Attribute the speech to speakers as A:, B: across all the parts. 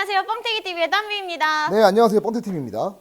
A: 안녕하세요. 뻥튀기 TV의 땀비입니다.
B: 네, 안녕하세요. 뻔테팀입니다.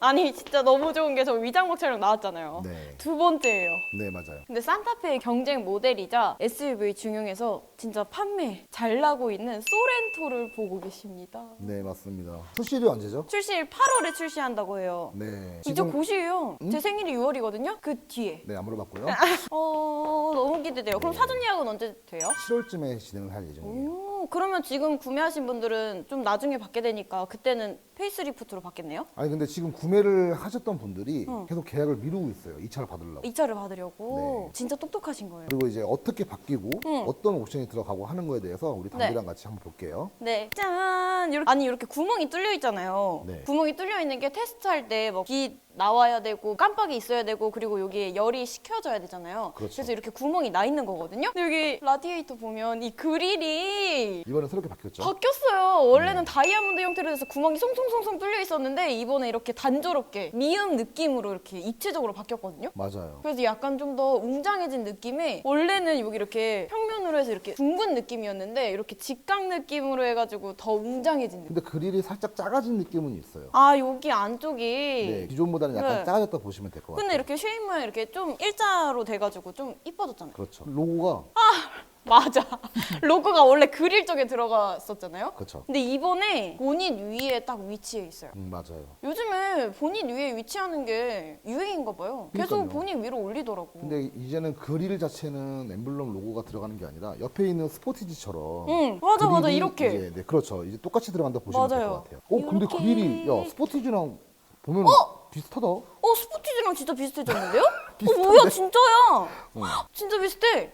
A: 아니 진짜 너무 좋은 게 저 위장막 촬영 나왔잖아요.
B: 네.
A: 두 번째예요.
B: 네, 맞아요.
A: 근데 산타페의 경쟁 모델이자 SUV 중용에서 진짜 판매 잘 나고 있는 소렌토를 보고 계십니다.
B: 네, 맞습니다. 출시일이 언제죠?
A: 출시일 8월에 출시한다고 해요.
B: 네.
A: 진짜 곧이에요. 제 생일이 6월이거든요. 그 뒤에.
B: 네, 안 물어봤고요.
A: 어 너무 기대돼요. 그럼 사전 예약은 언제 돼요?
B: 7월쯤에 진행을 할 예정이에요.
A: 오, 그러면 지금 구매하신 분들은 좀 나중에 받게 되니까 그때는 페이스리프트로 받겠네요?
B: 아니 근데 지금 구매를 하셨던 분들이
A: 어.
B: 계속 계약을 미루고 있어요. 이 차를 받으려고.
A: 이 차를 받으려고
B: 네.
A: 진짜 똑똑하신 거예요.
B: 그리고 이제 어떻게 바뀌고
A: 응.
B: 어떤 옵션이 들어가고 하는 거에 대해서 우리 담비랑 같이 한번 볼게요.
A: 네. 짠! 이렇게, 아니 이렇게 구멍이 뚫려 있잖아요.
B: 네.
A: 구멍이 뚫려 있는 게 테스트할 때뭐비 나와야 되고 깜빡이 있어야 되고 그리고 여기에 열이 식혀져야 되잖아요.
B: 그렇죠.
A: 래서 이렇게 구멍이 나 있는 거거든요. 여기 라디에이터 보면 이 그릴이
B: 이번에 새롭게 바뀌었죠.
A: 바뀌었어요. 원래는
B: 네.
A: 다이아몬드 형태로 돼서 구멍이 송송 송송 뚫려 있었는데 이번에 이렇게 단조롭게 미음 느낌으로 이렇게 입체적으로 바뀌었거든요.
B: 맞아요.
A: 그래서 약간 좀 더 웅장해진 느낌에 원래는 여기 이렇게 평면으로 해서 이렇게 둥근 느낌이었는데 이렇게 직각 느낌으로 해가지고 더 웅장해진 느낌.
B: 근데 그릴이 살짝 작아진 느낌은 있어요.
A: 아 여기 안쪽이.
B: 네, 기존보다는 약간
A: 네.
B: 작아졌다 보시면 될 것 같아요.
A: 근데 이렇게 쉐입 모양 이렇게 좀 일자로 돼가지고 좀 이뻐졌잖아요.
B: 그렇죠. 로고가
A: 맞아. 로고가 원래 그릴 쪽에 들어갔었잖아요.
B: 그렇죠.
A: 근데 이번에 본인 위에 딱 위치해 있어요.
B: 음, 맞아요.
A: 요즘에 본인 위에 위치하는 게 유행인가 봐요. 계속
B: 그러니까요.
A: 본인 위로 올리더라고.
B: 근데 이제는 그릴 자체는 엠블럼 로고가 들어가는 게 아니라 옆에 있는 스포티지처럼
A: 응, 맞아, 맞아,
B: 그릴이
A: 이렇게.
B: 이제, 네, 그렇죠. 이제 똑같이 들어간다 보시면 될
A: 맞아요.
B: 것 같아요. 어, 근데
A: 이렇게.
B: 그릴이 야 스포티지랑 보면 비슷하다.
A: 어 스포티지랑 진짜 비슷해졌는데요? 어
B: 비슷한데?
A: 뭐야 진짜야?
B: 어.
A: 진짜 비슷해.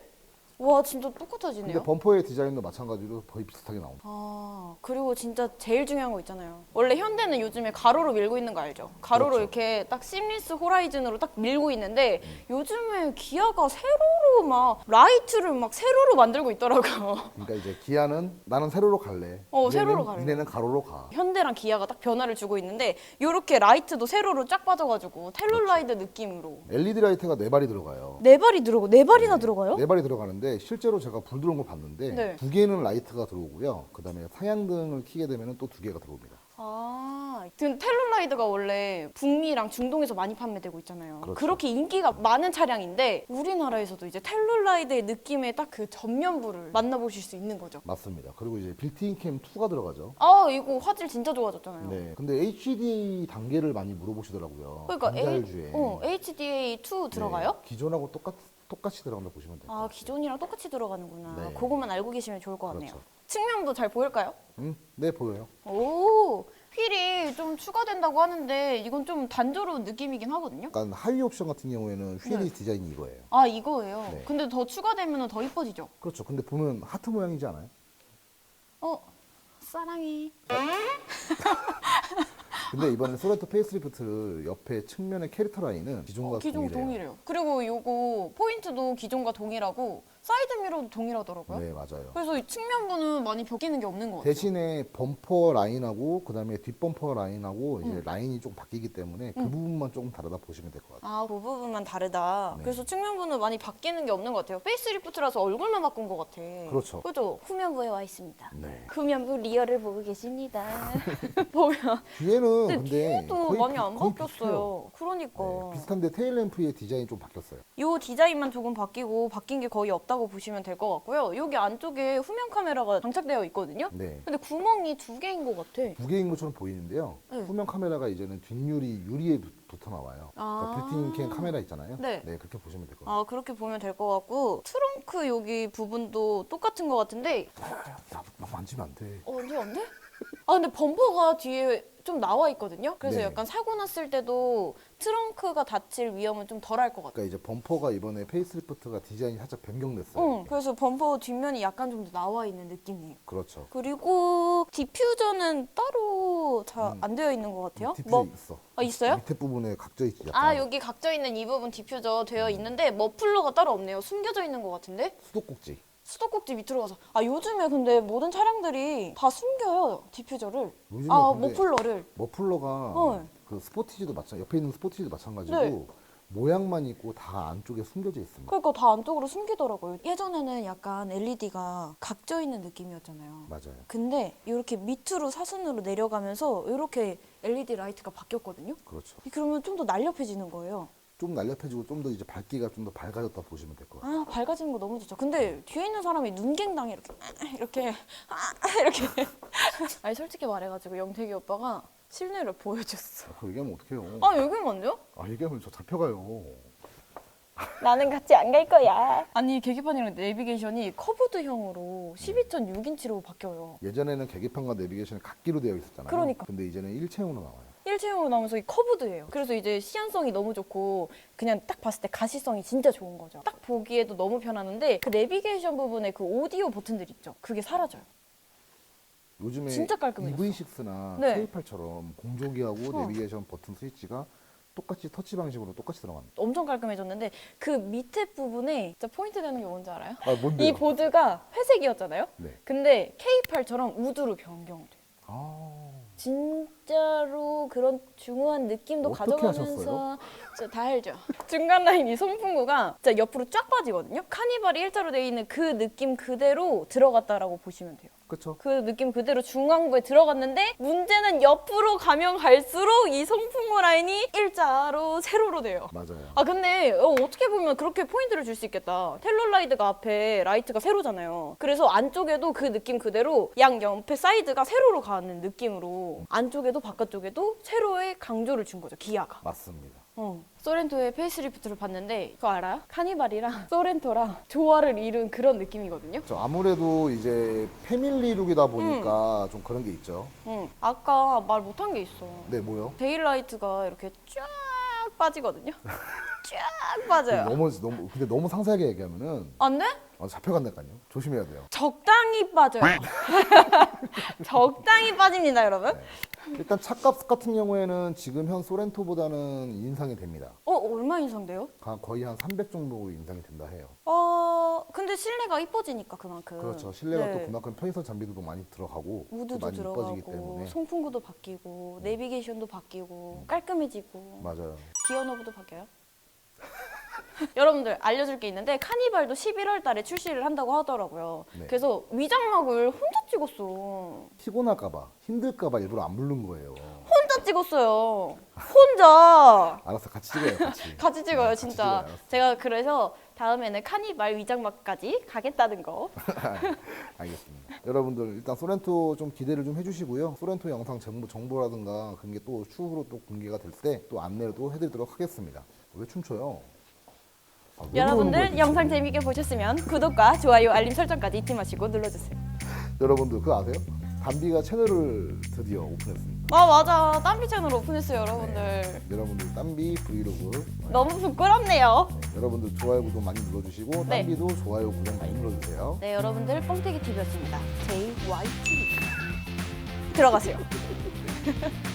A: 와 진짜 똑같아지네요.
B: 근데 범퍼의 디자인도 마찬가지로 거의 비슷하게 나옵니다.
A: 아 그리고 진짜 제일 중요한 거 있잖아요. 원래 현대는 요즘에 가로로 밀고 있는 거 알죠? 가로로
B: 그렇죠.
A: 이렇게 딱 심리스 호라이즌으로 딱 밀고 있는데 요즘에 기아가 세로로 막 라이트를 막 세로로 만들고 있더라고요.
B: 그러니까 이제 기아는 나는 세로로 갈래.
A: 어, 세로로 갈래.
B: 니네는 가로로 가.
A: 현대랑 기아가 딱 변화를 주고 있는데 요렇게 라이트도 세로로 쫙 빠져가지고 텔룰라이드 느낌으로
B: LED 라이트가 네 발이 들어가요.
A: 네 발이 들어가고 네 발이나 들어가요?
B: 네 발이 들어가는데 실제로 제가 불 들어온 거 봤는데
A: 네.
B: 두 개는 라이트가 들어오고요. 그다음에 상향등을 켜게 되면 또 두 개가 들어옵니다.
A: 아, 그 텔룰라이드가 원래 북미랑 중동에서 많이 판매되고 있잖아요.
B: 그렇죠.
A: 그렇게 인기가 많은 차량인데 우리나라에서도 이제 텔룰라이드의 느낌의 딱 그 전면부를 만나보실 수 있는 거죠.
B: 맞습니다. 그리고 이제 빌트인 캠 2가 들어가죠.
A: 아, 이거 화질 진짜 좋아졌잖아요.
B: 네. 근데 HDA 단계를 많이 물어보시더라고요.
A: 그러니까 A. 어, HDA2 들어가요?
B: 네, 기존하고 똑같 똑같이 들어간다 보시면 돼요.
A: 아, 기존이랑 똑같이 들어가는구나.
B: 네.
A: 그것만 알고 계시면 좋을 것 같네요.
B: 그렇죠.
A: 측면도 잘 보일까요?
B: 음, 네 보여요.
A: 오, 휠이 좀 추가된다고 하는데 이건 좀 단조로운 느낌이긴 하거든요.
B: 약간 하위 옵션 같은 경우에는 휠이
A: 네.
B: 디자인이 이거예요.
A: 아, 이거예요.
B: 네.
A: 근데 더 추가되면 더 이뻐지죠?
B: 그렇죠. 근데 보면 하트 모양이지 않아요?
A: 어, 사랑해.
B: 근데 이번에 소렌토 페이스리프트 옆에 측면의 캐릭터 라인은 기존과
A: 어, 기존
B: 동일해요.
A: 동일해요. 그리고 요거 포인트도 기존과 동일하고 사이드 미러도 동일하더라고요.
B: 네 맞아요.
A: 그래서 이 측면부는 많이 바뀌는 게 없는 것 같아요.
B: 대신에 범퍼 라인하고 그다음에 뒷범퍼 라인하고 이제
A: 음.
B: 라인이 좀 바뀌기 때문에 그 부분만 조금 다르다 보시면 될 것 같아요.
A: 아, 그 부분만 다르다.
B: 네.
A: 그래서 측면부는 많이 바뀌는 게 없는 것 같아요. 페이스리프트라서 얼굴만 바꾼 것 같아.
B: 그렇죠.
A: 그죠? 후면부에 와 있습니다.
B: 네.
A: 후면부 리얼을 보고 계십니다. 보면
B: 뒤에는
A: 근데
B: 근데
A: 뒤에도
B: 거의
A: 많이
B: 비-
A: 안
B: 거의
A: 바뀌었어요. 그러니까.
B: 비슷해요. 네, 비슷한데 테일 램프의 디자인이 좀 바뀌었어요.
A: 요 디자인만 조금 바뀌고 바뀐 게 거의 없 다고 보시면 될 것 같고요. 여기 안쪽에 후면 카메라가 장착되어 있거든요.
B: 네.
A: 근데 구멍이 두 개인 것 같아.
B: 두 개인 것처럼 보이는데요.
A: 네.
B: 후면 카메라가 이제는 뒷유리 유리에 붙- 붙어 나와요.
A: 아.
B: 그러니까 빌트인 캠 카메라 있잖아요.
A: 네.
B: 그렇게 보시면 될 것 같아요.
A: 아 그렇게 보면 될 것 같고 트렁크 여기 부분도 똑같은 것 같은데
B: 야, 나 만지면 안 돼.
A: 어 언제 안 돼? 아 근데 범퍼가 뒤에 좀 나와 있거든요. 그래서
B: 네.
A: 약간 사고 났을 때도 트렁크가 다칠 위험은 좀 덜할 것 같아요.
B: 그러니까 이제 범퍼가 이번에 페이스리프트가 디자인이 살짝 변경됐어요.
A: 응, 그래서 범퍼 뒷면이 약간 좀 더 나와 있는 느낌이에요.
B: 그렇죠.
A: 그리고 디퓨저는 따로 잘 안 되어 있는 것 같아요.
B: 디퓨저
A: 뭐,
B: 있어.
A: 아 있어요?
B: 밑에 부분에 각져 있지. 약간
A: 아 여기 각져 있는 이 부분 디퓨저 되어 있는데 머플러가 따로 없네요. 숨겨져 있는 것 같은데
B: 수도꼭지.
A: 수도꼭지 밑으로 가서 아 요즘에 근데 모든 차량들이 다 숨겨요 디퓨저를.
B: 요즘에
A: 아
B: 근데
A: 머플러를.
B: 머플러가
A: 어.
B: 그 스포티지도 마찬 옆에 있는 스포티지도 마찬가지고
A: 네.
B: 모양만 있고 다 안쪽에 숨겨져 있습니다.
A: 그러니까 다 안쪽으로 숨기더라고요. 예전에는 약간 LED가 각져 있는 느낌이었잖아요.
B: 맞아요.
A: 근데 이렇게 밑으로 사선으로 내려가면서 이렇게 LED 라이트가 바뀌었거든요.
B: 그렇죠.
A: 그러면 좀 더 날렵해지는 거예요.
B: 좀 날렵해지고 좀 더 이제 밝기가 좀 더 밝아졌다 보시면 될 것 같아요.
A: 아 밝아지는 거 너무 좋죠. 근데 뒤에 있는 사람이 눈갱당이 이렇게 이렇게 아, 이렇게 아니 솔직히 말해가지고 영택이 오빠가 실내를 보여줬어.
B: 그 얘기하면 어떡해요?
A: 아 여기 먼저?
B: 아 얘기하면 저 잡혀가요.
A: 나는 같이 안 갈 거야. 아니 계기판이랑 내비게이션이 커브드형으로 12.6인치로 바뀌어요.
B: 예전에는 계기판과 내비게이션이 각기로 되어 있었잖아요.
A: 그러니까.
B: 근데 이제는 일체형으로 나와요.
A: 일체형으로 나오면서 이 커브드예요. 그래서 이제 시안성이 너무 좋고 그냥 딱 봤을 때 가시성이 진짜 좋은 거죠. 딱 보기에도 너무 편하는데 그 내비게이션 부분에 그 오디오 버튼들 있죠. 그게 사라져요.
B: 요즘에
A: 진짜 깔끔해졌어.
B: EV6나
A: 네.
B: K8처럼 공조기하고
A: 어.
B: 내비게이션 버튼 스위치가 똑같이 터치 방식으로 똑같이 들어갑니다.
A: 엄청 깔끔해졌는데 그 밑에 부분에 진짜 포인트 되는 게 뭔지 알아요?
B: 아 뭔데요?
A: 이 보드가 회색이었잖아요.
B: 네.
A: 근데 K8처럼 우드로 변경돼.
B: 아
A: 진짜로 그런 중후한 느낌도
B: 어떻게
A: 가져가면서
B: 하셨어요?
A: 진짜 다 알죠. 중간 라인 이 송풍구가 진짜 옆으로 쫙 빠지거든요. 카니발이 일자로 되어 있는 그 느낌 그대로 들어갔다라고 보시면 돼요.
B: 그렇죠.
A: 그 느낌 그대로 중앙부에 들어갔는데 문제는 옆으로 가면 갈수록 이 송풍구 라인이 일자로 세로로 돼요.
B: 맞아요.
A: 아 근데 어, 어떻게 보면 그렇게 포인트를 줄 수 있겠다. 텔러라이드가 앞에 라이트가 세로잖아요. 그래서 안쪽에도 그 느낌 그대로 양 옆에 사이드가 세로로 가는 느낌으로 안쪽에도 바깥쪽에도 세로의 강조를 준 거죠. 기아가.
B: 맞습니다.
A: 어. 소렌토의 페이스리프트를 봤는데 그거 알아요? 카니발이랑 소렌토랑 조화를 이룬 그런 느낌이거든요.
B: 저 아무래도 이제 패밀리룩이다
A: 음.
B: 보니까 좀 그런 게 있죠.
A: 응. 아까 말 못한 게 있어.
B: 네, 뭐요?
A: 데일라이트가 이렇게 쫙 빠지거든요. 쫙 빠져요.
B: 너무 너무 근데 너무 상세하게 얘기하면은
A: 안 돼?
B: 아, 잡혀간다니까요. 조심해야 돼요.
A: 적당히 빠져요. 적당히 빠집니다, 여러분.
B: 네. 일단 차값 같은 경우에는 지금 현 소렌토보다는 인상이 됩니다.
A: 어, 얼마 인상돼요?
B: 가- 거의 한 300 정도 인상이 된다 해요.
A: 어, 근데 실내가 이뻐지니까 그만큼.
B: 그렇죠. 실내가 또
A: 네.
B: 그만큼 편의성 장비도 많이 들어가고 또
A: 우드도
B: 많이 이뻐지기
A: 들어가고
B: 때문에 음.
A: 송풍구도 바뀌고 내비게이션도 바뀌고 깔끔해지고
B: 맞아요.
A: 기어 너브도 바뀌어요. 여러분들 알려줄 게 있는데 카니발도 11월 달에 출시를 한다고 하더라고요.
B: 네.
A: 그래서 위장막을 혼자 찍었어.
B: 피곤할까봐 힘들까봐 일부러 안 부른 거예요.
A: 혼자 찍었어요. 혼자.
B: 알았어, 같이 찍어요, 같이.
A: 같이 찍어요,
B: 네, 같이
A: 진짜.
B: 찍어요, 알았어.
A: 제가 그래서 다음에는 카니발 위장막까지 가겠다는 거.
B: 알겠습니다. 여러분들 일단 소렌토 좀 기대를 좀 해주시고요. 소렌토 영상 정보 정보라든가 그런 게 또 추후로 또 공개가 될 때 또 안내를 또 해드리도록 하겠습니다. 왜 춤춰요? 아,
A: 여러분들? 영상 재밌게 보셨으면 구독과 좋아요, 알림 설정까지 잊지 마시고 눌러주세요.
B: 여러분들 그거 아세요? 담비가 채널을 드디어 오픈했습니다.
A: 아 맞아, 땀비 채널 오픈했어요, 여러분들.
B: 여러분들 땀비 브이로그
A: 너무 부끄럽네요.
B: 네, 여러분들 좋아요 구독 많이 눌러주시고
A: 네.
B: 땀비도 좋아요 구독 많이 눌러주세요.
A: 네, 여러분들 뻥튀기 TV였습니다. JYT 들어가세요.